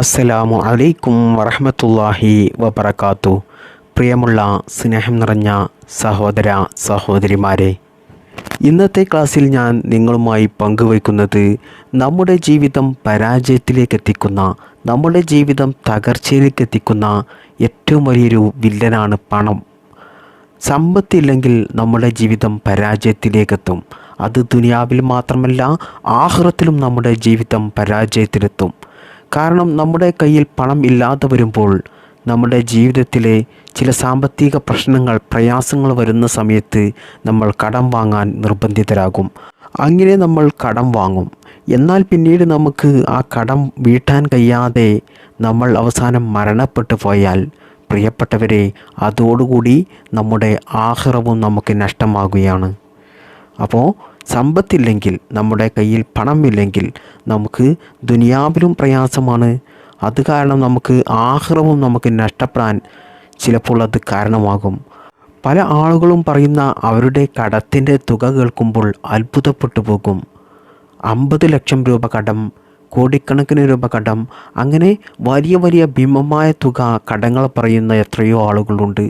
അസ്സലാമു അലൈക്കും വറഹമത്തല്ലാഹി വബർക്കാത്തു പ്രിയമുള്ള സ്നേഹം നിറഞ്ഞ സഹോദര സഹോദരിമാരെ ഇന്നത്തെ ക്ലാസ്സിൽ ഞാൻ നിങ്ങളുമായി പങ്കുവയ്ക്കുന്നത് നമ്മുടെ ജീവിതം പരാജയത്തിലേക്ക് എത്തിക്കുന്ന നമ്മുടെ ജീവിതം തകർച്ചയിലേക്ക് എത്തിക്കുന്ന ഏറ്റവും വലിയൊരു വില്ലനാണ് പണം. സമ്പത്തില്ലെങ്കിൽ നമ്മുടെ ജീവിതം പരാജയത്തിലേക്കെത്തും അത് ദുനിയാവിൽ മാത്രമല്ല ആഹ്റത്തിലും നമ്മുടെ ജീവിതം പരാജയത്തിലെത്തും. കാരണം നമ്മുടെ കയ്യിൽ പണം ഇല്ലാതെ വരുമ്പോൾ നമ്മുടെ ജീവിതത്തിലെ ചില സാമ്പത്തിക പ്രശ്നങ്ങൾ പ്രയാസങ്ങൾ വരുന്ന സമയത്ത് നമ്മൾ കടം വാങ്ങാൻ നിർബന്ധിതരാകും. അങ്ങനെ നമ്മൾ കടം വാങ്ങും. എന്നാൽ പിന്നീട് നമുക്ക് ആ കടം വീട്ടാൻ കഴിയാതെ നമ്മൾ അവസാനം മരണപ്പെട്ടു പോയാൽ പ്രിയപ്പെട്ടവരെ അതോടുകൂടി നമ്മുടെ ആഹ്റവും നമുക്ക് നഷ്ടമാകുകയാണ്. അപ്പോൾ സമ്പത്തില്ലെങ്കിൽ നമ്മുടെ കയ്യിൽ പണമില്ലെങ്കിൽ നമുക്ക് ദുനിയാവിലും പ്രയാസമാണ്. അത് കാരണം നമുക്ക് ആഹ്റവും നമുക്ക് നഷ്ടപ്പെടാൻ ചിലപ്പോൾ അത് കാരണമാകും. പല ആളുകളും പറയുന്ന അവരുടെ കടത്തിന്റെ തുക കേൾക്കുമ്പോൾ അത്ഭുതപ്പെട്ടു പോകും. അമ്പത് ലക്ഷം രൂപ കടം കോടിക്കണക്കിന് രൂപ കടം അങ്ങനെ വലിയ വലിയ ഭീമമായ തുക കടങ്ങൾ പറയുന്ന എത്രയോ ആളുകളുണ്ട്.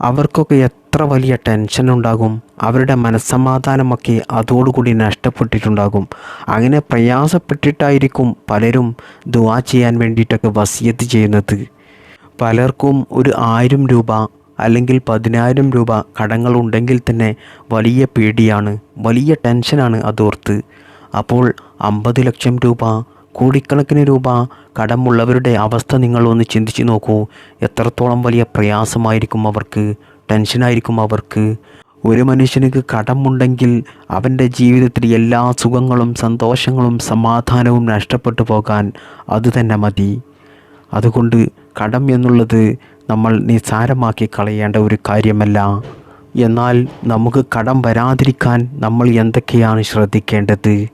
അവർക്കൊക്കെ എത്ര വലിയ ടെൻഷൻ ഉണ്ടാകും? അവരുടെ മനസ്സമാധാനമൊക്കെ അതോടുകൂടി നഷ്ടപ്പെട്ടിട്ടുണ്ടാകും. അങ്ങനെ പ്രയാസപ്പെട്ടിട്ടായിരിക്കും പലരും ദുവാ ചെയ്യാൻ വേണ്ടിയിട്ടൊക്കെ വസിയത്ത് ചെയ്യുന്നത്. പലർക്കും ഒരു ആയിരം രൂപ അല്ലെങ്കിൽ പതിനായിരം രൂപ കടങ്ങൾ ഉണ്ടെങ്കിൽ തന്നെ വലിയ പേടിയാണ് വലിയ ടെൻഷനാണ് അതോർത്ത്. അപ്പോൾ അമ്പത് ലക്ഷം രൂപ കോടിക്കണക്കിന് രൂപ കടമുള്ളവരുടെ അവസ്ഥ നിങ്ങൾ ഒന്ന് ചിന്തിച്ച് നോക്കൂ. എത്രത്തോളം വലിയ പ്രയാസമായിരിക്കും അവർക്ക്? ടെൻഷനായിരിക്കും അവർക്ക്. ഒരു മനുഷ്യന് കടമുണ്ടെങ്കിൽ അവന്റെ ജീവിതത്തിൽ എല്ലാ സുഖങ്ങളും സന്തോഷങ്ങളും സമാധാനവും നഷ്ടപ്പെട്ടു പോകാൻ അത് തന്നെ മതി. അതുകൊണ്ട് കടം എന്നുള്ളത് നമ്മൾ നിസ്സാരമാക്കി കളയേണ്ട ഒരു കാര്യമല്ല. എന്നാൽ നമുക്ക് കടം വരാതിരിക്കാൻ നമ്മൾ എന്തൊക്കെയാണ് ശ്രദ്ധിക്കേണ്ടത്?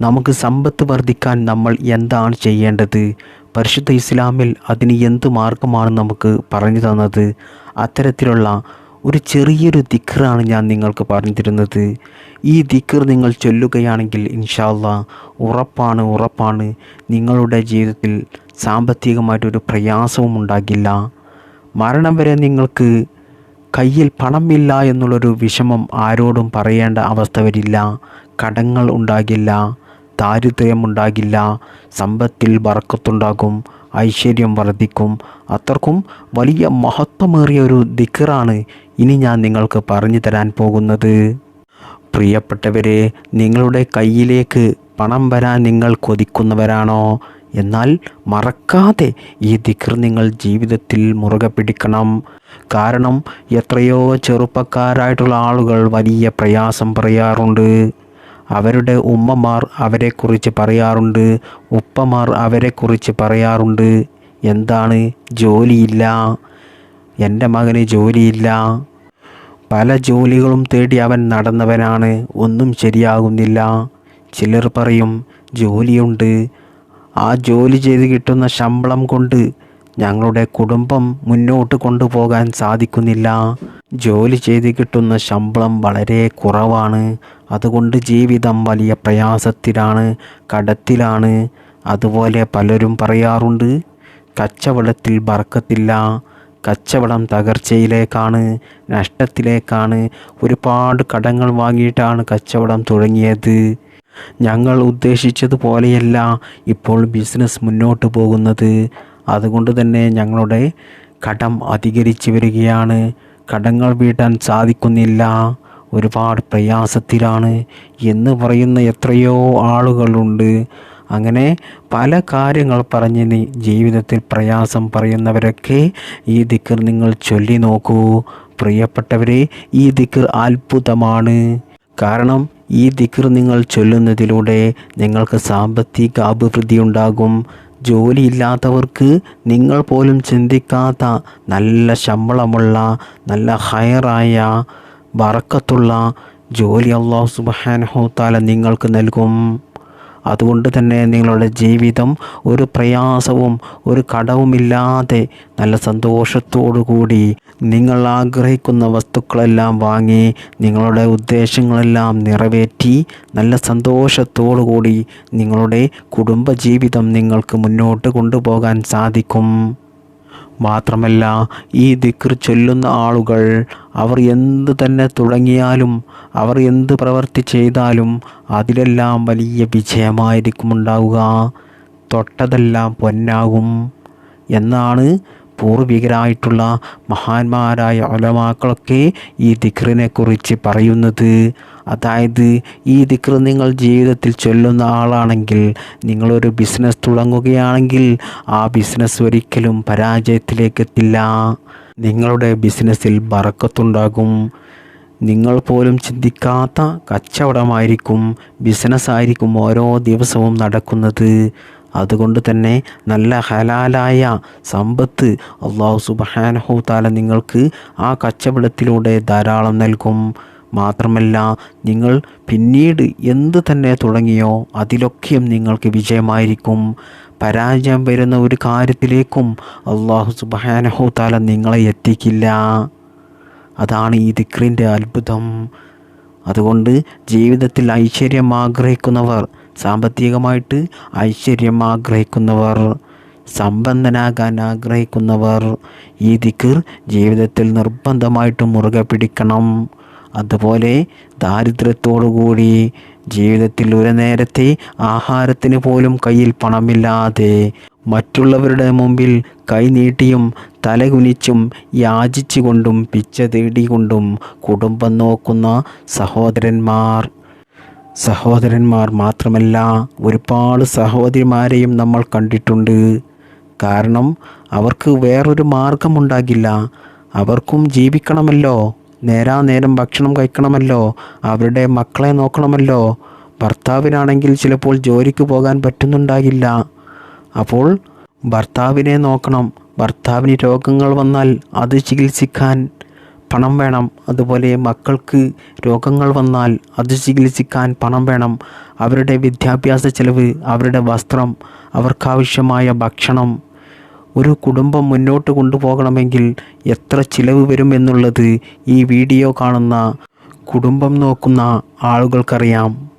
നമുക്ക് സമ്പത്ത് വർദ്ധിക്കാൻ നമ്മൾ എന്താണ് ചെയ്യേണ്ടത്? പരിശുദ്ധ ഇസ്ലാമിൽ അതിന് എന്ത് മാർഗമാണ് നമുക്ക് പറഞ്ഞു തന്നത്? അത്തരത്തിലുള്ള ഒരു ചെറിയൊരു ദിക്കറാണ് ഞാൻ നിങ്ങൾക്ക് പറഞ്ഞു തരുന്നത്. ഈ ദിക്കർ നിങ്ങൾ ചൊല്ലുകയാണെങ്കിൽ ഇൻഷാല്ല ഉറപ്പാണ് ഉറപ്പാണ്. നിങ്ങളുടെ ജീവിതത്തിൽ സാമ്പത്തികമായിട്ടൊരു പ്രയാസവും ഉണ്ടാകില്ല. മരണം വരെ നിങ്ങൾക്ക് കയ്യിൽ പണമില്ല എന്നുള്ളൊരു വിഷമം ആരോടും പറയേണ്ട അവസ്ഥ വരില്ല. കടങ്ങൾ ഉണ്ടാകില്ല ദാരിദ്ര്യം ഉണ്ടാകില്ല സമ്പത്തിൽ വറക്കത്തുണ്ടാകും ഐശ്വര്യം വർദ്ധിക്കും. അത്രക്കും വലിയ മഹത്വമേറിയ ഒരു ദിക്കറാണ് ഇനി ഞാൻ നിങ്ങൾക്ക് പറഞ്ഞു തരാൻ പോകുന്നത്. പ്രിയപ്പെട്ടവരെ നിങ്ങളുടെ കയ്യിലേക്ക് പണം വരാൻ നിങ്ങൾ കൊതിക്കുന്നവരാണോ? എന്നാൽ മറക്കാതെ ഈ ദിക്കർ നിങ്ങൾ ജീവിതത്തിൽ മുറുകെ പിടിക്കണം. കാരണം എത്രയോ ചെറുപ്പക്കാരായിട്ടുള്ള ആളുകൾ വലിയ പ്രയാസം പറയാറുണ്ട്. അവരുടെ ഉമ്മമാർ അവരെക്കുറിച്ച് പറയാറുണ്ട്. ഉപ്പമാർ അവരെക്കുറിച്ച് പറയാറുണ്ട്. എന്താണ്? ജോലിയില്ല. എന്റെ മകന് ജോലിയില്ല. പല ജോലികളും തേടി അവൻ നടന്നവനാണ്. ഒന്നും ശരിയാകുന്നില്ല. ചിലർ പറയും ജോലിയുണ്ട്. ആ ജോലി ചെയ്ത് കിട്ടുന്ന ശമ്പളം കൊണ്ട് ഞങ്ങളുടെ കുടുംബം മുന്നോട്ട് കൊണ്ടുപോകാൻ സാധിക്കുന്നില്ല. ജോലി ചെയ്ത് കിട്ടുന്ന ശമ്പളം വളരെ കുറവാണ്. അതുകൊണ്ട് ജീവിതം വലിയ പ്രയാസത്തിലാണ് കടത്തിലാണ്. അതുപോലെ പലരും പറയാറുണ്ട് കച്ചവടത്തിൽ ബർക്കത്തില്ല. കച്ചവടം തകർച്ചയിലേക്കാണ് നഷ്ടത്തിലേക്കാണ്. ഒരുപാട് കടങ്ങൾ വാങ്ങിയിട്ടാണ് കച്ചവടം തുടങ്ങിയത്. ഞങ്ങൾ ഉദ്ദേശിച്ചതുപോലെയല്ല ഇപ്പോൾ ബിസിനസ് മുന്നോട്ട് പോകുന്നത്. അതുകൊണ്ട് തന്നെ ഞങ്ങളുടെ കടം അധികരിച്ചു വരികയാണ്. കടങ്ങൾ വീട്ടാൻ സാധിക്കുന്നില്ല. ഒരുപാട് പ്രയാസത്തിലാണ് എന്ന് പറയുന്ന എത്രയോ ആളുകളുണ്ട്. അങ്ങനെ പല കാര്യങ്ങൾ പറഞ്ഞ് ജീവിതത്തിൽ പ്രയാസം പറയുന്നവരൊക്കെ ഈ ദിക്കർ നിങ്ങൾ ചൊല്ലി നോക്കൂ. പ്രിയപ്പെട്ടവരെ ഈ ദിക്കർ അത്ഭുതമാണ്. കാരണം ഈ ദിക്കർ നിങ്ങൾ ചൊല്ലുന്നതിലൂടെ നിങ്ങൾക്ക് സാമ്പത്തിക അഭിവൃദ്ധി ഉണ്ടാകും. ജോലിയില്ലാത്തവർക്ക് നിങ്ങൾ പോലും ചിന്തിക്കാത്ത നല്ല ശമ്പളമുള്ള നല്ല ഹയറായ വറക്കത്തുള്ള ജോലി അള്ളാഹു സുബാനഹോത്താല നിങ്ങൾക്ക് നൽകും. അതുകൊണ്ട് തന്നെ നിങ്ങളുടെ ജീവിതം ഒരു പ്രയാസവും ഒരു കടവുമില്ലാതെ നല്ല സന്തോഷത്തോടു കൂടി നിങ്ങൾ ആഗ്രഹിക്കുന്ന വസ്തുക്കളെല്ലാം വാങ്ങി നിങ്ങളുടെ ഉദ്ദേശങ്ങളെല്ലാം നിറവേറ്റി നല്ല സന്തോഷത്തോടു കൂടി നിങ്ങളുടെ കുടുംബജീവിതം നിങ്ങൾക്ക് മുന്നോട്ട് കൊണ്ടുപോകാൻ സാധിക്കും. മാത്രമല്ല ഈ ദിക്ർ ചൊല്ലുന്ന ആളുകൾ അവർ എന്ത് തന്നെ തുടങ്ങിയാലും അവർ എന്ത് പ്രവൃത്തി ചെയ്താലും അതിലെല്ലാം വലിയ വിജയമായിരിക്കും ഉണ്ടാവുക. തൊട്ടതെല്ലാം പൊന്നാകും എന്നാണ് പൂർവികരായിട്ടുള്ള മഹാന്മാരായ ഒലമാക്കളൊക്കെ ഈ ദിക്റിനെ കുറിച്ച് പറയുന്നത്. അതായത് ഈ ദിക്കർ നിങ്ങൾ ജീവിതത്തിൽ ചൊല്ലുന്ന ആളാണെങ്കിൽ നിങ്ങളൊരു ബിസിനസ് തുടങ്ങുകയാണെങ്കിൽ ആ ബിസിനസ് ഒരിക്കലും പരാജയത്തിലേക്ക് എത്തില്ല നിങ്ങളുടെ ബിസിനസ്സിൽ ബറക്കത്തുണ്ടാകും. നിങ്ങൾ പോലും ചിന്തിക്കാത്ത കച്ചവടമായിരിക്കും ബിസിനസ്സായിരിക്കും ഓരോ ദിവസവും നടക്കുന്നത്. അതുകൊണ്ട് തന്നെ നല്ല ഹലാലായ സമ്പത്ത് അള്ളാഹു സുബഹാനഹു താല നിങ്ങൾക്ക് ആ കച്ചവടത്തിലൂടെ ധാരാളം നൽകും. മാത്രമല്ല നിങ്ങൾ പിന്നീട് എന്ത് തന്നെ തുടങ്ങിയോ അതിലൊക്കെയും നിങ്ങൾക്ക് വിജയമായിരിക്കും. പരാജയം വരുന്ന ഒരു കാര്യത്തിലേക്കും അള്ളാഹു സുബാനഹുത്താല താല നിങ്ങളെ എത്തിക്കില്ല. അതാണ് ഈ ദിക്റിന്റെ അത്ഭുതം. അതുകൊണ്ട് ജീവിതത്തിൽ ഐശ്വര്യം ആഗ്രഹിക്കുന്നവർ സാമ്പത്തികമായിട്ട് ഐശ്വര്യം ആഗ്രഹിക്കുന്നവർ സമ്പന്നനാകാൻ ആഗ്രഹിക്കുന്നവർ ഈ ദിക്കർ ജീവിതത്തിൽ നിർബന്ധമായിട്ടും മുറുകെ പിടിക്കണം. അതുപോലെ ദാരിദ്ര്യത്തോടുകൂടി ജീവിതത്തിൽ ഒരു നേരത്തെ ആഹാരത്തിന് പോലും കയ്യിൽ പണമില്ലാതെ മറ്റുള്ളവരുടെ മുമ്പിൽ കൈനീട്ടിയും തലകുനിച്ചും യാചിച്ചുകൊണ്ടും പിച്ച തേടിക്കൊണ്ടും കുടുംബം നോക്കുന്ന സഹോദരന്മാർ. സഹോദരന്മാർ മാത്രമല്ല ഒരുപാട് സഹോദരിമാരെയും നമ്മൾ കണ്ടിട്ടുണ്ട്. കാരണം അവർക്ക് വേറൊരു മാർഗമുണ്ടാകില്ല. അവർക്കും ജീവിക്കണമല്ലോ. നേരാ നേരം ഭക്ഷണം കഴിക്കണമല്ലോ അവരുടെ മക്കളെ നോക്കണമല്ലോ. ഭർത്താവിനാണെങ്കിൽ ചിലപ്പോൾ ജോലിക്ക് പോകാൻ പറ്റുന്നുണ്ടാകില്ല. അപ്പോൾ ഭർത്താവിനെ നോക്കണം. ഭർത്താവിന് രോഗങ്ങൾ വന്നാൽ അത് ചികിത്സിക്കാൻ പണം വേണം. അതുപോലെ മക്കൾക്ക് രോഗങ്ങൾ വന്നാൽ അത് ചികിത്സിക്കാൻ പണം വേണം. അവരുടെ വിദ്യാഭ്യാസ ചെലവ് അവരുടെ വസ്ത്രം അവർക്കാവശ്യമായ ഭക്ഷണം ഒരു കുടുംബം മുന്നോട്ട് കൊണ്ടുപോകണമെങ്കിൽ എത്ര ചിലവ് വരും എന്നുള്ളത് ഈ വീഡിയോ കാണുന്ന കുടുംബം നോക്കുന്ന ആളുകൾക്കറിയാം.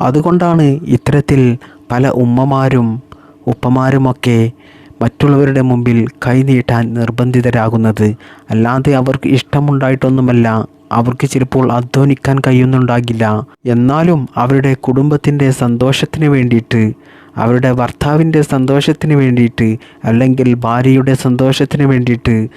അതുകൊണ്ടാണ് ഇത്തരത്തിൽ പല ഉമ്മമാരും ഉപ്പമാരുമൊക്കെ മറ്റുള്ളവരുടെ മുമ്പിൽ കൈനീട്ടാൻ നിർബന്ധിതരാകുന്നത്. അല്ലാതെ അവർക്ക് ഇഷ്ടമുണ്ടായിട്ടൊന്നുമല്ല അവർക്ക് ചിലപ്പോൾ അധ്വാനിക്കാൻ കഴിയുന്നുണ്ടാകില്ല. എന്നാലും അവരുടെ കുടുംബത്തിന്റെ സന്തോഷത്തിന് വേണ്ടിയിട്ട് അവരുടെ ഭർത്താവിന്റെ സന്തോഷത്തിന് വേണ്ടിയിട്ട് അല്ലെങ്കിൽ ഭാര്യയുടെ സന്തോഷത്തിന് വേണ്ടിയിട്ട്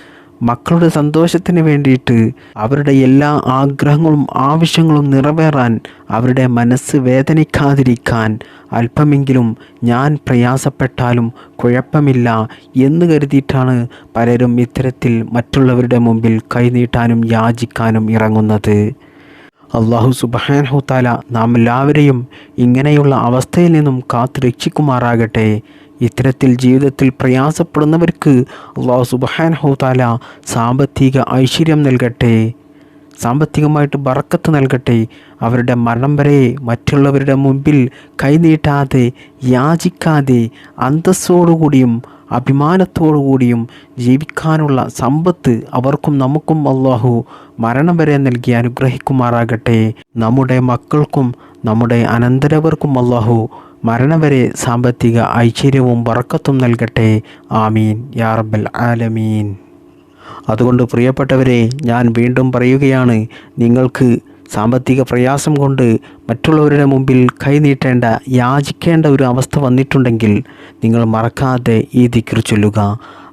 മക്കളുടെ സന്തോഷത്തിന് വേണ്ടിയിട്ട് അവരുടെ എല്ലാ ആഗ്രഹങ്ങളും ആവശ്യങ്ങളും നിറവേറാൻ അവരുടെ മനസ്സ് വേദനിക്കാതിരിക്കാൻ അല്പമെങ്കിലും ഞാൻ പ്രയാസപ്പെട്ടാലും കുഴപ്പമില്ല എന്ന് കരുതിയിട്ടാണ് പലരും ഇത്തരത്തിൽ മറ്റുള്ളവരുടെ മുമ്പിൽ കൈനീട്ടാനും യാചിക്കാനും ഇറങ്ങുന്നത്. അള്ളാഹു സുബാൻഹുത്താല നാം എല്ലാവരെയും ഇങ്ങനെയുള്ള അവസ്ഥയിൽ നിന്നും കാത്തു രക്ഷിക്കുമാറാകട്ടെ. ഇത്തരത്തിൽ ജീവിതത്തിൽ പ്രയാസപ്പെടുന്നവർക്ക് അള്ളാഹു താല സാമ്പത്തിക ഐശ്വര്യം നൽകട്ടെ. സാമ്പത്തികമായിട്ട് ബറക്കത്ത് നൽകട്ടെ. അവരുടെ മരണം വരെ മറ്റുള്ളവരുടെ മുമ്പിൽ കൈനീട്ടാതെ യാചിക്കാതെ അന്തസ്സോടുകൂടിയും അഭിമാനത്തോടുകൂടിയും ജീവിക്കാനുള്ള സമ്പത്ത് അവർക്കും നമുക്കും അള്ളാഹു മരണം വരെ നൽകി അനുഗ്രഹിക്കുമാറാകട്ടെ. നമ്മുടെ മക്കൾക്കും നമ്മുടെ അനന്തരവർക്കും അള്ളാഹു മരണം വരെ സാമ്പത്തിക ഐശ്വര്യവും വറക്കത്തും നൽകട്ടെ. ആമീൻ. യാ റബ്ബൽ ആലമീൻ. അതുകൊണ്ട് പ്രിയപ്പെട്ടവരെ ഞാൻ വീണ്ടും പറയുകയാണ് നിങ്ങൾക്ക് സാമ്പത്തിക പ്രയാസം കൊണ്ട് മറ്റുള്ളവരുടെ മുമ്പിൽ കൈനീട്ടേണ്ട യാചിക്കേണ്ട ഒരു അവസ്ഥ വന്നിട്ടുണ്ടെങ്കിൽ നിങ്ങൾ മറക്കാതെ ഈ ദിക്ർ ചൊല്ലുക.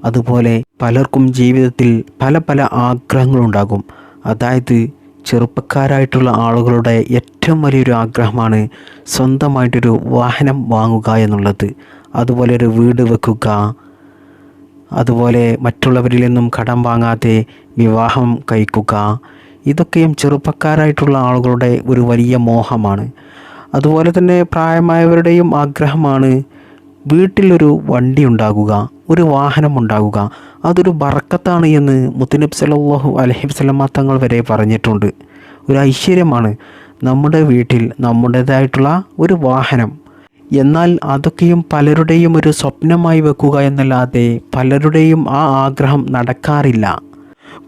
അതുപോലെ പലർക്കും ജീവിതത്തിൽ പല പല ആഗ്രഹങ്ങളുണ്ടാകും. അതായത് ചെറുപ്പക്കാരായിട്ടുള്ള ആളുകളുടെ ഏറ്റവും വലിയൊരു ആഗ്രഹമാണ് സ്വന്തമായിട്ടൊരു വാഹനം വാങ്ങുക എന്നുള്ളത്. അതുപോലെ ഒരു വീട് വെക്കുക അതുപോലെ മറ്റുള്ളവരിൽ നിന്നും കടം വാങ്ങാതെ വിവാഹം കഴിക്കുക. ഇതൊക്കെയും ചെറുപ്പക്കാരായിട്ടുള്ള ആളുകളുടെ ഒരു വലിയ മോഹമാണ്. അതുപോലെ തന്നെ പ്രായമായവരുടെയും ആഗ്രഹമാണ് വീട്ടിലൊരു വണ്ടി ഉണ്ടാകുക ഒരു വാഹനം ഉണ്ടാകുക. അതൊരു ബറക്കത്താണ് എന്ന് മുത്തനബ് സലഹു അലഹി വസ്ലമ തങ്ങൾ വരെ പറഞ്ഞിട്ടുണ്ട്. ഒരു ഐശ്വര്യമാണ് നമ്മുടെ വീട്ടിൽ നമ്മുടേതായിട്ടുള്ള ഒരു വാഹനം എന്നാൽ അതൊക്കെയും പലരുടെയും ഒരു സ്വപ്നമായി വെക്കുക എന്നല്ലാതെ പലരുടെയും ആ ആഗ്രഹം നടക്കാറില്ല.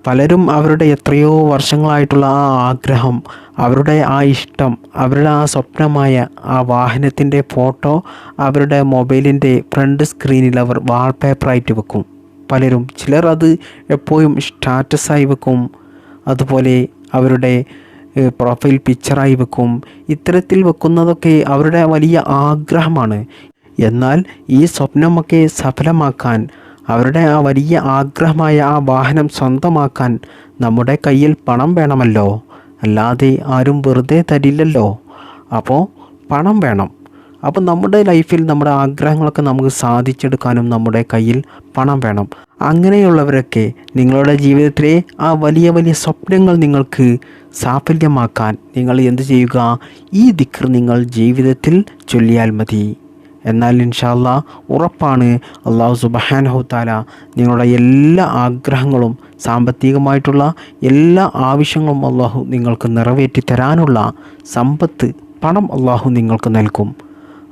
പലരും അവരുടെ എത്രയോ വർഷങ്ങളായിട്ടുള്ള ആ ആഗ്രഹം അവരുടെ ആ ഇഷ്ടം അവരുടെ ആ സ്വപ്നമായ ആ വാഹനത്തിന്റെ ഫോട്ടോ അവരുടെ മൊബൈലിന്റെ ഫ്രണ്ട് സ്ക്രീനിൽ അവർ വാൾപേപ്പറായിട്ട് വെക്കും. പലരും ചിലർ അത് എപ്പോഴും സ്റ്റാറ്റസായി വെക്കും. അതുപോലെ അവരുടെ പ്രൊഫൈൽ പിക്ചറായി വെക്കും. ഇത്തരത്തിൽ വെക്കുന്നതൊക്കെ അവരുടെ വലിയ ആഗ്രഹമാണ്. എന്നാൽ ഈ സ്വപ്നമൊക്കെ സഫലമാക്കാൻ അവരുടെ ആ വലിയ ആഗ്രഹമായ ആ വാഹനം സ്വന്തമാക്കാൻ നമ്മുടെ കയ്യിൽ പണം വേണമല്ലോ. അല്ലാതെ ആരും വെറുതെ തരില്ലല്ലോ. അപ്പോൾ പണം വേണം. അപ്പോൾ നമ്മുടെ ലൈഫിൽ നമ്മുടെ ആഗ്രഹങ്ങളൊക്കെ നമുക്ക് സാധിച്ചെടുക്കാനും നമ്മുടെ കയ്യിൽ പണം വേണം. അങ്ങനെയുള്ളവരൊക്കെ നിങ്ങളുടെ ജീവിതത്തിലെ ആ വലിയ വലിയ സ്വപ്നങ്ങൾ നിങ്ങൾക്ക് സാഫല്യമാക്കാൻ നിങ്ങൾ എന്തു ചെയ്യുക? ഈ ദിക്ർ നിങ്ങൾ ജീവിതത്തിൽ ചൊല്ലിയാൽ മതി. എന്നാൽ ഇൻഷാല്ല ഉറപ്പാണ് അള്ളാഹു സുബഹാനഹു താല നിങ്ങളുടെ എല്ലാ ആഗ്രഹങ്ങളും സാമ്പത്തികമായിട്ടുള്ള എല്ലാ ആവശ്യങ്ങളും അള്ളാഹു നിങ്ങൾക്ക് നിറവേറ്റി തരാനുള്ള സമ്പത്ത് പണം അള്ളാഹു നിങ്ങൾക്ക് നൽകും.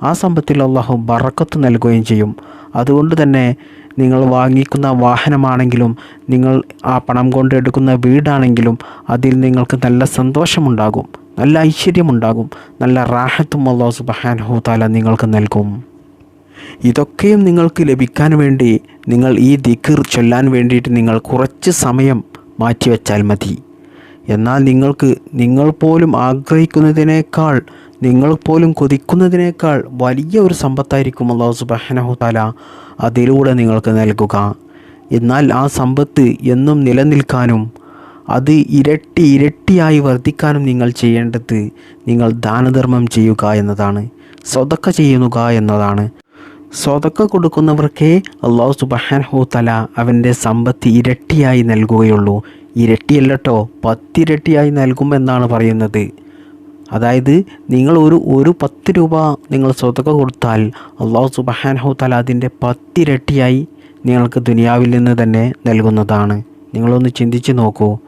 ആ സമ്പത്തിൽ അള്ളാഹു ബറക്കത്ത് നൽകുകയും ചെയ്യും. അതുകൊണ്ട് തന്നെ നിങ്ങൾ വാങ്ങിക്കുന്ന വാഹനമാണെങ്കിലും നിങ്ങൾ ആ പണം കൊണ്ട് എടുക്കുന്ന വീടാണെങ്കിലും അതിൽ നിങ്ങൾക്ക് നല്ല സന്തോഷമുണ്ടാകും നല്ല ഐശ്വര്യമുണ്ടാകും നല്ല റാഹത്തും അള്ളാഹു സുബഹാനഹു താല നിങ്ങൾക്ക് നൽകും. ഇതൊക്കെയും നിങ്ങൾക്ക് ലഭിക്കാൻ വേണ്ടി നിങ്ങൾ ഈ ദിക്ർ ചൊല്ലാൻ വേണ്ടിയിട്ട് നിങ്ങൾ കുറച്ച് സമയം മാറ്റിവെച്ചാൽ മതി. എന്നാൽ നിങ്ങൾക്ക് നിങ്ങൾ പോലും ആഗ്രഹിക്കുന്നതിനേക്കാൾ നിങ്ങൾ പോലും കൊതിക്കുന്നതിനേക്കാൾ വലിയ ഒരു സമ്പത്തായിരിക്കും അള്ളാഹു സുബഹനഹു താല അതിലൂടെ നിങ്ങൾക്ക് നൽകുക. എന്നാൽ ആ സമ്പത്ത് എന്നും നിലനിൽക്കാനും അത് ഇരട്ടി ഇരട്ടിയായി വർദ്ധിക്കാനും നിങ്ങൾ ചെയ്യേണ്ടത് നിങ്ങൾ ദാനധർമ്മം ചെയ്യുക എന്നതാണ്. സ്വതക്ക ചെയ്യുക എന്നതാണ്. സ്വതക്ക കൊടുക്കുന്നവർക്കേ അള്ളാഹു സുബഹാൻഹു തല അവന്റെ സമ്പത്ത് ഇരട്ടിയായി നൽകുകയുള്ളൂ. ഇരട്ടിയല്ലട്ടോ പത്തിരട്ടിയായി നൽകുമെന്നാണ് പറയുന്നത്. അതായത് നിങ്ങൾ ഒരു ഒരു പത്ത് രൂപ നിങ്ങൾ സ്വതക്ക കൊടുത്താൽ അള്ളാഹു സുബഹാൻഹു തല അതിന്റെ പത്തിരട്ടിയായി നിങ്ങൾക്ക് ദുനിയാവിൽ നിന്ന് തന്നെ നൽകുന്നതാണ്. നിങ്ങളൊന്ന് ചിന്തിച്ച് നോക്കൂ.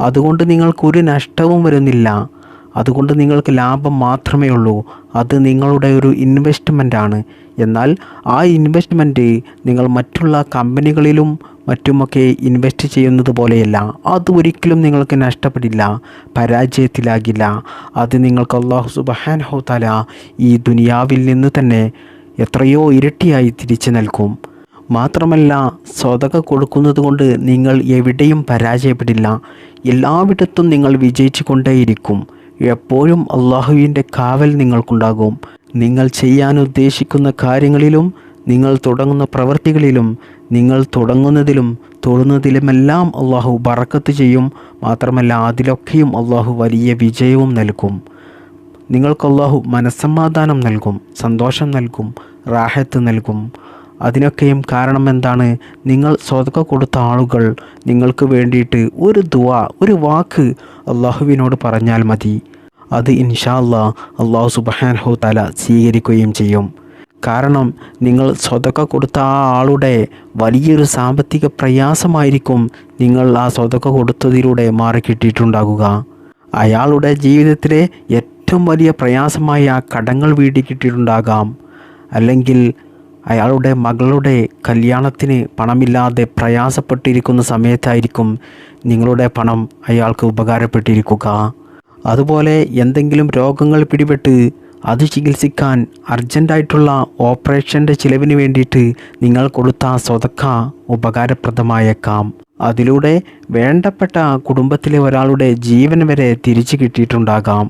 അതുകൊണ്ട് നിങ്ങൾക്കൊരു നഷ്ടവും വരുന്നില്ല. അതുകൊണ്ട് നിങ്ങൾക്ക് ലാഭം മാത്രമേ ഉള്ളൂ. അത് നിങ്ങളുടെ ഒരു ഇൻവെസ്റ്റ്മെന്റ് ആണ്. എന്നാൽ ആ ഇൻവെസ്റ്റ്മെന്റ് നിങ്ങൾ മറ്റുള്ള കമ്പനികളിലും മറ്റുമൊക്കെ ഇൻവെസ്റ്റ് ചെയ്യുന്നത് പോലെയല്ല. അത് ഒരിക്കലും നിങ്ങൾക്ക് നഷ്ടപ്പെടില്ല പരാജയത്തിലാകില്ല. അത് നിങ്ങൾക്ക് അള്ളാഹു സുബഹാൻ ഹോത്താല ഈ ദുനിയാവിൽ നിന്ന് തന്നെ എത്രയോ ഇരട്ടിയായി തിരിച്ചു നൽകും. മാത്രമല്ല സ്വതക കൊടുക്കുന്നത് കൊണ്ട് നിങ്ങൾ എവിടെയും പരാജയപ്പെടില്ല. എല്ലാവിടത്തും നിങ്ങൾ വിജയിച്ചു കൊണ്ടേയിരിക്കും. എപ്പോഴും അള്ളാഹുവിന്റെ കാവൽ നിങ്ങൾക്കുണ്ടാകും. നിങ്ങൾ ചെയ്യാൻ ഉദ്ദേശിക്കുന്ന കാര്യങ്ങളിലും നിങ്ങൾ തുടങ്ങുന്ന പ്രവൃത്തികളിലും നിങ്ങൾ തുടങ്ങുന്നതിലും തൊടുന്നതിലുമെല്ലാം അള്ളാഹു ബറക്കത്ത് ചെയ്യും. മാത്രമല്ല അതിലൊക്കെയും അള്ളാഹു വലിയ വിജയവും നൽകും. നിങ്ങൾക്ക് അള്ളാഹു മനസ്സമാധാനം നൽകും സന്തോഷം നൽകും റാഹത്ത് നൽകും. അതിനൊക്കെയും കാരണം എന്താണ്? നിങ്ങൾ സ്വതക്ക കൊടുത്ത ആളുകൾ നിങ്ങൾക്ക് വേണ്ടിയിട്ട് ഒരു ദുവ ഒരു വാക്ക് അള്ളാഹുവിനോട് പറഞ്ഞാൽ മതി. അത് ഇൻഷാ അല്ലാ അള്ളാഹു സുബഹാൻഹു തല സ്വീകരിക്കുകയും ചെയ്യും. കാരണം നിങ്ങൾ സ്വതക്ക കൊടുത്ത ആ ആളുടെ വലിയൊരു സാമ്പത്തിക പ്രയാസമായിരിക്കും നിങ്ങൾ ആ സ്വതക്ക കൊടുത്തതിലൂടെ മാറിക്കിട്ടിട്ടുണ്ടാകുക. അയാളുടെ ജീവിതത്തിലെ ഏറ്റവും വലിയ പ്രയാസമായ ആ കടങ്ങൾ വീടി കിട്ടിയിട്ടുണ്ടാകാം അല്ലെങ്കിൽ അയാളുടെ മകളുടെ കല്യാണത്തിന് പണമില്ലാതെ പ്രയാസപ്പെട്ടിരിക്കുന്ന സമയത്തായിരിക്കും നിങ്ങളുടെ പണം അയാൾക്ക് ഉപകാരപ്പെട്ടിരിക്കുക. അതുപോലെ എന്തെങ്കിലും രോഗങ്ങൾ പിടിപെട്ട് അത് ചികിത്സിക്കാൻ അർജന്റായിട്ടുള്ള ഓപ്പറേഷന്റെ ചിലവിന് വേണ്ടിയിട്ട് നിങ്ങൾ കൊടുത്ത സ്വതക്ക ഉപകാരപ്രദമായേക്കാം. അതിലൂടെ വേണ്ടപ്പെട്ട കുടുംബത്തിലെ ഒരാളുടെ ജീവൻ വരെ തിരിച്ചു കിട്ടിയിട്ടുണ്ടാകാം.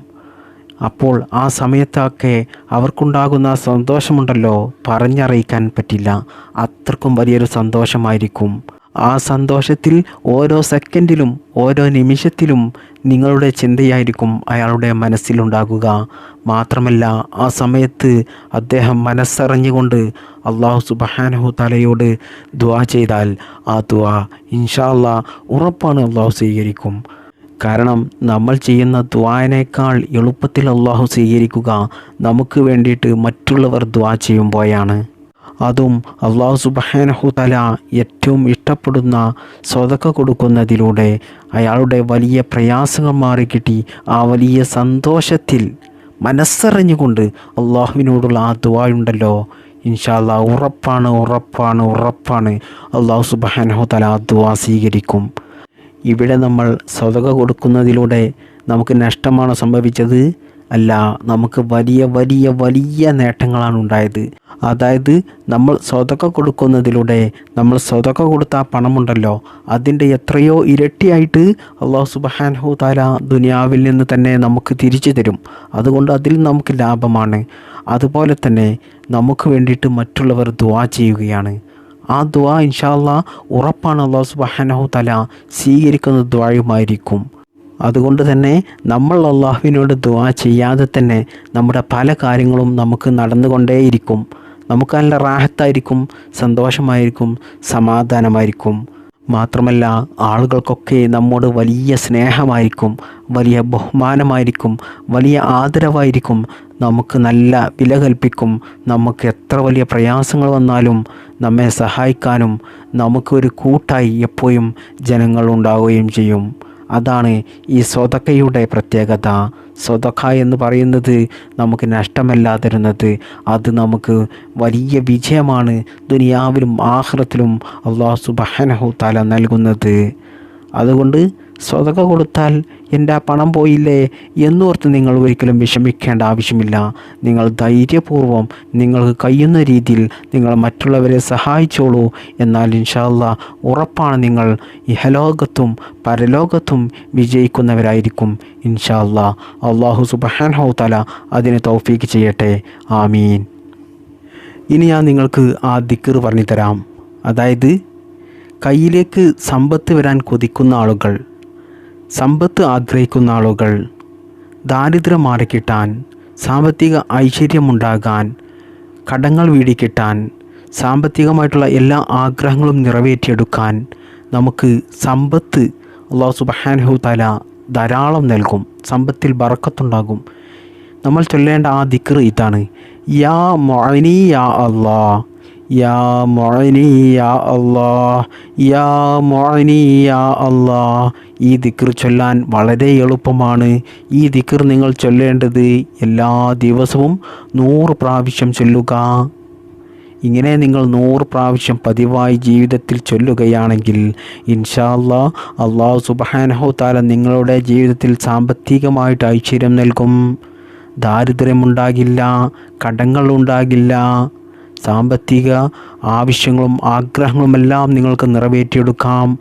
അപ്പോൾ ആ സമയത്തൊക്കെ അവർക്കുണ്ടാകുന്ന സന്തോഷമുണ്ടല്ലോ പറഞ്ഞറിയിക്കാൻ പറ്റില്ല. അത്രക്കും വലിയൊരു സന്തോഷമായിരിക്കും. ആ സന്തോഷത്തിൽ ഓരോ സെക്കൻഡിലും ഓരോ നിമിഷത്തിലും നിങ്ങളുടെ ചിന്തയായിരിക്കും അയാളുടെ മനസ്സിലുണ്ടാകുക. മാത്രമല്ല ആ സമയത്ത് അദ്ദേഹം മനസ്സറിഞ്ഞുകൊണ്ട് അള്ളാഹു സുബഹാനഹു തലയോട് ദുആ ചെയ്താൽ ആ ദുആ ഇൻഷാ അല്ലാ ഉറപ്പാണ് അള്ളാഹു സ്വീകരിക്കും. കാരണം നമ്മൾ ചെയ്യുന്ന ദ്വാനേക്കാൾ എളുപ്പത്തിൽ അള്ളാഹു സ്വീകരിക്കുക നമുക്ക് വേണ്ടിയിട്ട് മറ്റുള്ളവർ ദ്വാ ചെയ്യുമ്പോഴാണ്. അതും അള്ളാഹു സുബഹാനഹു തല ഏറ്റവും ഇഷ്ടപ്പെടുന്ന സ്വതക്ക കൊടുക്കുന്നതിലൂടെ അയാളുടെ വലിയ പ്രയാസങ്ങൾ മാറിക്കിട്ടി. ആ വലിയ സന്തോഷത്തിൽ മനസ്സറിഞ്ഞുകൊണ്ട് അള്ളാഹുവിനോടുള്ള ആ ദുവായുണ്ടല്ലോ ഇൻഷാല്ല ഉറപ്പാണ് ഉറപ്പാണ് ഉറപ്പാണ്. അള്ളാഹു സുബാനഹു തല ആ ദുആ സ്വീകരിക്കും. ഇവിടെ നമ്മൾ സ്വതക കൊടുക്കുന്നതിലൂടെ നമുക്ക് നഷ്ടമാണ് സംഭവിച്ചത്. അല്ല നമുക്ക് വലിയ വലിയ വലിയ നേട്ടങ്ങളാണ് ഉണ്ടായത്. അതായത് നമ്മൾ സ്വതക്ക കൊടുക്കുന്നതിലൂടെ നമ്മൾ സ്വതക്ക കൊടുത്ത ആ പണമുണ്ടല്ലോ. അതിന്റെ എത്രയോ ഇരട്ടിയായിട്ട് അള്ളാഹു സുബഹാനഹു താല ദുനിയാവിൽ നിന്ന് തന്നെ നമുക്ക് തിരിച്ചു തരും. അതുകൊണ്ട് അതിൽ നമുക്ക് ലാഭമാണ്. അതുപോലെ തന്നെ നമുക്ക് വേണ്ടിയിട്ട് മറ്റുള്ളവർ ദുവാ ചെയ്യുകയാണ്. ആ ദുവാ ഇൻഷാല്ല ഉറപ്പാണ് അള്ളാഹു സുബഹാനഹു തല സ്വീകരിക്കുന്ന ദ്വായുമായിരിക്കും അതുകൊണ്ട് തന്നെ നമ്മൾ അള്ളാഹുവിനോട് ദുആ ചെയ്യാതെ തന്നെ നമ്മുടെ പല കാര്യങ്ങളും നമുക്ക് നടന്നുകൊണ്ടേയിരിക്കും. നമുക്ക് നല്ല റാഹത്തായിരിക്കും സന്തോഷമായിരിക്കും സമാധാനമായിരിക്കും. മാത്രമല്ല ആളുകൾക്കൊക്കെ നമ്മോട് വലിയ സ്നേഹമായിരിക്കും വലിയ ബഹുമാനമായിരിക്കും വലിയ ആദരവായിരിക്കും. നമുക്ക് നല്ല വില കൽപ്പിക്കും. നമുക്ക് എത്ര വലിയ പ്രയാസങ്ങൾ വന്നാലും നമ്മെ സഹായിക്കാനും നമുക്കൊരു കൂട്ടായി എപ്പോഴും ജനങ്ങൾ ഉണ്ടാവുകയും ചെയ്യും. അതാണ് ഈ സ്വതക്കയുടെ പ്രത്യേകത. സ്വതക്ക എന്ന് പറയുന്നത് നമുക്ക് നഷ്ടമല്ല തരുന്നത് അത് നമുക്ക് വലിയ വിജയമാണ് ദുനിയാവിലും ആഹ്റത്തിലും അള്ളാഹു സുബഹനഹു തല നൽകുന്നത്. അതുകൊണ്ട് സ്വതക കൊടുത്താൽ എന്റെ ആ പണം പോയില്ലേ എന്നോർത്ത് നിങ്ങൾ ഒരിക്കലും വിഷമിക്കേണ്ട ആവശ്യമില്ല. നിങ്ങൾ ധൈര്യപൂർവം നിങ്ങൾക്ക് കഴിയുന്ന രീതിയിൽ നിങ്ങൾ മറ്റുള്ളവരെ സഹായിച്ചോളൂ. എന്നാൽ ഇൻഷാല്ല ഉറപ്പാണ് നിങ്ങൾ ഇഹലോകത്തും പരലോകത്തും വിജയിക്കുന്നവരായിരിക്കും ഇൻഷാല്ല അള്ളാഹു സുബഹാൻ തല അതിനെ തൗഫീക്ക് ചെയ്യട്ടെ. ആമീൻ. ഇനി ഞാൻ നിങ്ങൾക്ക് ആ ദിക്കർ പറഞ്ഞു തരാം അതായത് കയ്യിലേക്ക് സമ്പത്ത് വരാൻ കൊതിക്കുന്ന ആളുകൾ. സമ്പത്ത് ആഗ്രഹിക്കുന്ന ആളുകൾ ദാരിദ്ര്യം മാറിക്കിട്ടാൻ സാമ്പത്തിക ഐശ്വര്യമുണ്ടാകാൻ കടങ്ങൾ വീടിക്കിട്ടാൻ സാമ്പത്തികമായിട്ടുള്ള എല്ലാ ആഗ്രഹങ്ങളും നിറവേറ്റിയെടുക്കാൻ നമുക്ക് സമ്പത്ത് അള്ളാഹു സുബഹാനഹു തല ധാരാളം നൽകും. സമ്പത്തിൽ ബറക്കത്തുണ്ടാകും. നമ്മൾ ചൊല്ലേണ്ട ആ ദിക്ർ ഇതാണ്. യാ മൊഴനി യാ അള്ളാ അള്ളാ ഈ ദിക്ർ ചൊല്ലാൻ വളരെ എളുപ്പമാണ്. ഈ ദിക്ർ നിങ്ങൾ ചൊല്ലേണ്ടത് എല്ലാ ദിവസവും നൂറ് പ്രാവശ്യം ചൊല്ലുക. ഇങ്ങനെ നിങ്ങൾ നൂറ് പ്രാവശ്യം പതിവായി ജീവിതത്തിൽ ചൊല്ലുകയാണെങ്കിൽ ഇൻഷാ ഇൻഷാല്ലാ അള്ളാഹു സുബഹാനഹു താല നിങ്ങളുടെ ജീവിതത്തിൽ സാമ്പത്തികമായിട്ട് ഐശ്വര്യം നൽകും. ദാരിദ്ര്യമുണ്ടാകില്ല കടങ്ങളുണ്ടാകില്ല സാമ്പത്തിക ആവശ്യങ്ങളും ആഗ്രഹങ്ങളുമെല്ലാം നിങ്ങൾക്ക് നിറവേറ്റിയെടുക്കാം.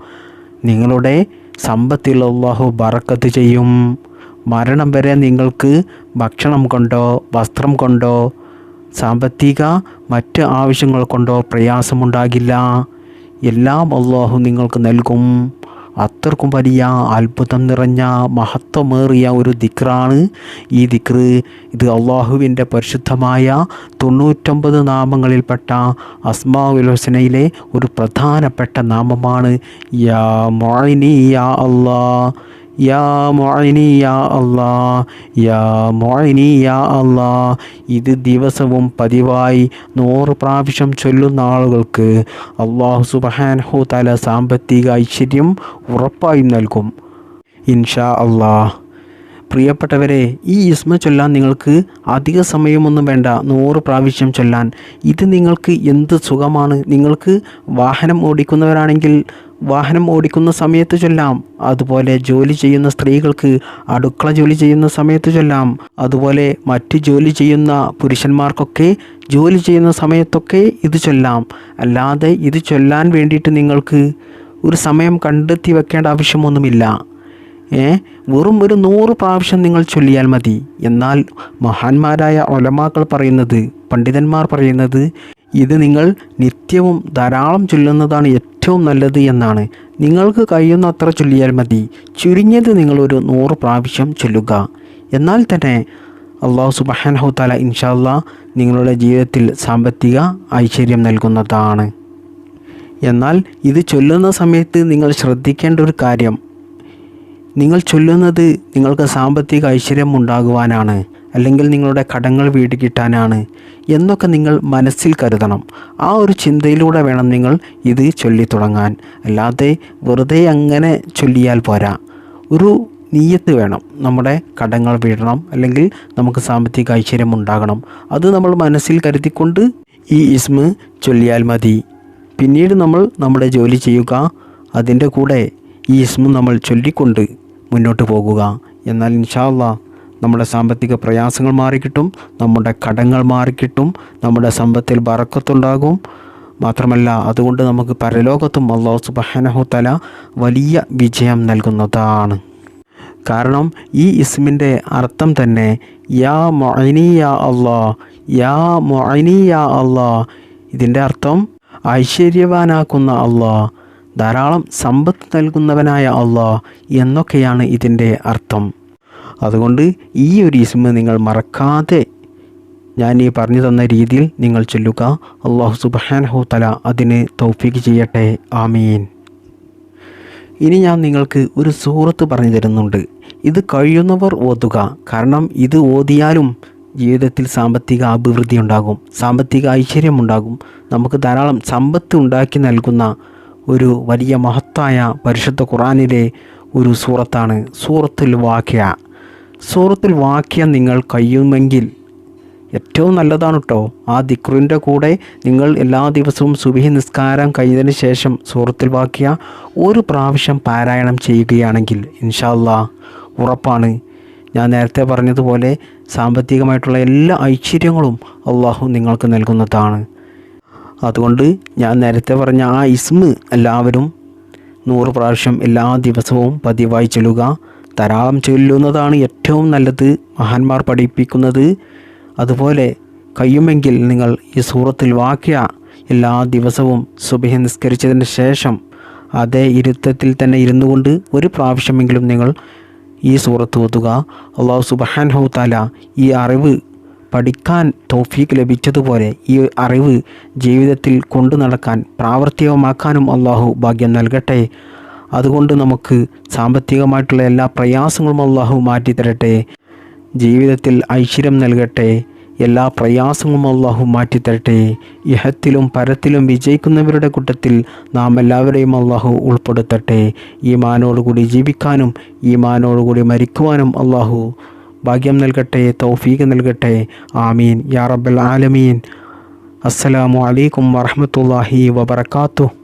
നിങ്ങളുടെ സമ്പത്തിൽ അള്ളാഹു ബറക്കത്ത് ചെയ്യും. മരണം വരെ നിങ്ങൾക്ക് ഭക്ഷണം കൊണ്ടോ വസ്ത്രം കൊണ്ടോ സാമ്പത്തിക മറ്റ് ആവശ്യങ്ങൾ കൊണ്ടോ പ്രയാസമുണ്ടാകില്ല. എല്ലാം അള്ളാഹു നിങ്ങൾക്ക് നൽകും. അത്രക്കും വലിയ അത്ഭുതം നിറഞ്ഞ മഹത്വമേറിയ ഒരു ദിക്റാണ് ഈ ദിക്റ്. ഇത് അള്ളാഹുവിന്റെ പരിശുദ്ധമായ തൊണ്ണൂറ്റൊമ്പത് നാമങ്ങളിൽപ്പെട്ട അസ്മാഉൽ ഒരു പ്രധാനപ്പെട്ട നാമമാണ്. യാ മൊഴിനി യാ അള്ളാ യാ മൊഴിനി യാ അള്ളാ യാ മൊഴിനി യാ അള്ളാ ഇത് ദിവസവും പതിവായി നൂറ് പ്രാവശ്യം ചൊല്ലുന്ന ആളുകൾക്ക് അള്ളാഹു സുബഹാൻഹു തല സാമ്പത്തിക ഐശ്വര്യം ഉറപ്പായി നൽകും. ഇൻഷാ അള്ളാഹ്. പ്രിയപ്പെട്ടവരെ ഈ ഇസ്മ ചൊല്ലാൻ നിങ്ങൾക്ക് അധിക സമയമൊന്നും വേണ്ട. നൂറ് പ്രാവശ്യം ചൊല്ലാൻ. ഇത് നിങ്ങൾക്ക് എന്ത് സുഖമാണ്? നിങ്ങൾക്ക് വാഹനം ഓടിക്കുന്നവരാണെങ്കിൽ വാഹനം ഓടിക്കുന്ന സമയത്ത് ചൊല്ലാം. അതുപോലെ ജോലി ചെയ്യുന്ന സ്ത്രീകൾക്ക് അടുക്കള ജോലി ചെയ്യുന്ന സമയത്ത് ചൊല്ലാം. അതുപോലെ മറ്റ് ജോലി ചെയ്യുന്ന പുരുഷന്മാർക്കൊക്കെ ജോലി ചെയ്യുന്ന സമയത്തൊക്കെ ഇത് ചൊല്ലാം. അല്ലാതെ ഇത് ചൊല്ലാൻ വേണ്ടിയിട്ട് നിങ്ങൾക്ക് ഒരു സമയം കണ്ടെത്തി വെക്കേണ്ട ആവശ്യമൊന്നുമില്ല. ഏ? വെറും ഒരു നൂറ് പ്രാവശ്യം നിങ്ങൾ ചൊല്ലിയാൽ മതി. എന്നാൽ മഹാന്മാരായ ഒലമാക്കൾ പറയുന്നത് പണ്ഡിതന്മാർ പറയുന്നത് ഇത് നിങ്ങൾ നിത്യവും ധാരാളം ചൊല്ലുന്നതാണ് ഏറ്റവും നല്ലത് എന്നാണ്. നിങ്ങൾക്ക് കഴിയുന്ന അത്ര ചൊല്ലിയാൽ മതി. ചുരുങ്ങിയത് നിങ്ങളൊരു നൂറ് പ്രാവശ്യം ചൊല്ലുക. എന്നാൽ തന്നെ അള്ളാഹു സുബഹാനഹു താല ഇൻഷാല്ല നിങ്ങളുടെ ജീവിതത്തിൽ സാമ്പത്തിക ഐശ്വര്യം നൽകുന്നതാണ്. എന്നാൽ ഇത് ചൊല്ലുന്ന സമയത്ത് നിങ്ങൾ ശ്രദ്ധിക്കേണ്ട ഒരു കാര്യം. നിങ്ങൾ ചൊല്ലുന്നത് നിങ്ങൾക്ക് സാമ്പത്തിക ഐശ്വര്യം ഉണ്ടാകുവാനാണ്. അല്ലെങ്കിൽ നിങ്ങളുടെ കടങ്ങൾ വീട് കിട്ടാനാണ് എന്നൊക്കെ നിങ്ങൾ മനസ്സിൽ കരുതണം. ആ ഒരു ചിന്തയിലൂടെ വേണം നിങ്ങൾ ഇത് ചൊല്ലി തുടങ്ങാൻ അല്ലാതെ വെറുതെ അങ്ങനെ ചൊല്ലിയാൽ പോരാ. ഒരു നീയത്ത് വേണം. നമ്മുടെ കടങ്ങൾ വീടണം അല്ലെങ്കിൽ നമുക്ക് സാമ്പത്തിക ഐശ്വര്യം ഉണ്ടാകണം. അത് നമ്മൾ മനസ്സിൽ കരുതിക്കൊണ്ട് ഈ ഇസ്മ ചൊല്ലിയാൽ മതി. പിന്നീട് നമ്മൾ നമ്മുടെ ജോലി ചെയ്യുക അതിന്റെ കൂടെ ഈ ഇസ്മ നമ്മൾ ചൊല്ലിക്കൊണ്ട് മുന്നോട്ട് പോകുക. എന്നാൽ ഇൻഷാല്ല നമ്മുടെ സാമ്പത്തിക പ്രയാസങ്ങൾ മാറിക്കിട്ടും നമ്മുടെ കടങ്ങൾ മാറിക്കിട്ടും നമ്മുടെ സമ്പത്തിൽ ബറക്കത്തുണ്ടാകും. മാത്രമല്ല അതുകൊണ്ട് നമുക്ക് പരലോകത്തും അള്ളാഹു സുബഹാനഹു തല വലിയ വിജയം നൽകുന്നതാണ്. കാരണം ഈ ഇസ്മിന്റെ അർത്ഥം തന്നെ യാ മൊയ്നി യാ അള്ളാ യാ മൊയ്നി യാ അള്ളാ ഇതിന്റെ അർത്ഥം ഐശ്വര്യവാനാക്കുന്ന അള്ളാ ധാരാളം സമ്പത്ത് നൽകുന്നവനായ അള്ളാ എന്നൊക്കെയാണ് ഇതിന്റെ അർത്ഥം. അതുകൊണ്ട് ഈ ഒരു ഇസ്മ നിങ്ങൾ മറക്കാതെ ഞാൻ ഈ പറഞ്ഞു തന്ന രീതിയിൽ നിങ്ങൾ ചൊല്ലുക. അള്ളാഹു സുബാനഹു തല അതിന് തൗഫീക്ക് ചെയ്യട്ടെ. ആമീൻ. ഇനി ഞാൻ നിങ്ങൾക്ക് ഒരു സൂറത്ത് പറഞ്ഞു തരുന്നുണ്ട്. ഇത് കഴിയുന്നവർ ഓതുക. കാരണം ഇത് ഓതിയാലും ജീവിതത്തിൽ സാമ്പത്തിക അഭിവൃദ്ധി ഉണ്ടാകും. സാമ്പത്തിക ഐശ്വര്യമുണ്ടാകും നമുക്ക് ധാരാളം സമ്പത്ത് ഉണ്ടാക്കി നൽകുന്ന ഒരു വലിയ മഹത്തായ പരിശുദ്ധ ഖുറാനിലെ ഒരു സൂറത്താണ് സൂറത്തുൽ വാക്യ സൂറത്തുൽ വാക്യ നിങ്ങൾ കഴിയുമെങ്കിൽ ഏറ്റവും നല്ലതാണ് കേട്ടോ ആ ദിക്റിന്റെ കൂടെ നിങ്ങൾ എല്ലാ ദിവസവും സുബഹി നിസ്കാരം കഴിഞ്ഞതിന് ശേഷം സൂറത്തിൽ വാക്കിയ ഒരു പ്രാവശ്യം പാരായണം ചെയ്യുകയാണെങ്കിൽ ഇൻഷാല്ല ഉറപ്പാണ്. ഞാൻ നേരത്തെ പറഞ്ഞതുപോലെ സാമ്പത്തികമായിട്ടുള്ള എല്ലാ ഐശ്വര്യങ്ങളും അള്ളാഹു നിങ്ങൾക്ക് നൽകുന്നതാണ്. അതുകൊണ്ട് ഞാൻ നേരത്തെ പറഞ്ഞ ആ ഇസ്മ് എല്ലാവരും നൂറ് പ്രാവശ്യം എല്ലാ ദിവസവും പതിവായി ചൊല്ലുക. ധാരാളം ചൊല്ലുന്നതാണ് ഏറ്റവും നല്ലത്. മഹാന്മാർ പഠിപ്പിക്കുന്നത് അതുപോലെ കഴിയുമെങ്കിൽ നിങ്ങൾ ഈ സൂറത്തിൽ വാക്യ എല്ലാ ദിവസവും സുബഹ നിസ്കരിച്ചതിന് ശേഷം അതേ ഇരുത്തത്തിൽ തന്നെ ഇരുന്നു കൊണ്ട് ഒരു പ്രാവശ്യമെങ്കിലും നിങ്ങൾ ഈ സൂറത്ത് ഓതുക. അള്ളാഹു സുബഹാൻ ഹൗത്താല ഈ അറിവ് പഠിക്കാൻ തോഫീക്ക് ലഭിച്ചതുപോലെ ഈ അറിവ് ജീവിതത്തിൽ കൊണ്ടു നടക്കാൻ പ്രാവർത്തികമാക്കാനും അള്ളാഹു ഭാഗ്യം നൽകട്ടെ. അതുകൊണ്ട് നമുക്ക് സാമ്പത്തികമായിട്ടുള്ള എല്ലാ പ്രയാസങ്ങളും അള്ളാഹു മാറ്റിത്തരട്ടെ. ജീവിതത്തിൽ ഐശ്വര്യം നൽകട്ടെ. എല്ലാ പ്രയാസങ്ങളും അള്ളാഹു മാറ്റിത്തരട്ടെ. ഇഹത്തിലും പരത്തിലും വിജയിക്കുന്നവരുടെ കൂട്ടത്തിൽ നാം എല്ലാവരെയും അള്ളാഹു ഉൾപ്പെടുത്തട്ടെ. ഈ മാനോടുകൂടി ജീവിക്കാനും ഈ മാനോടുകൂടി മരിക്കുവാനും അള്ളാഹു ഭാഗ്യം നൽകട്ടെ തൗഫീഖ് നൽകട്ടെ. ആമീൻ. യാ റബ്ബൽ ആലമീൻ. അസ്സലാമു അലൈക്കും വറഹ്മത്തുള്ളാഹി വബറകാതുഹു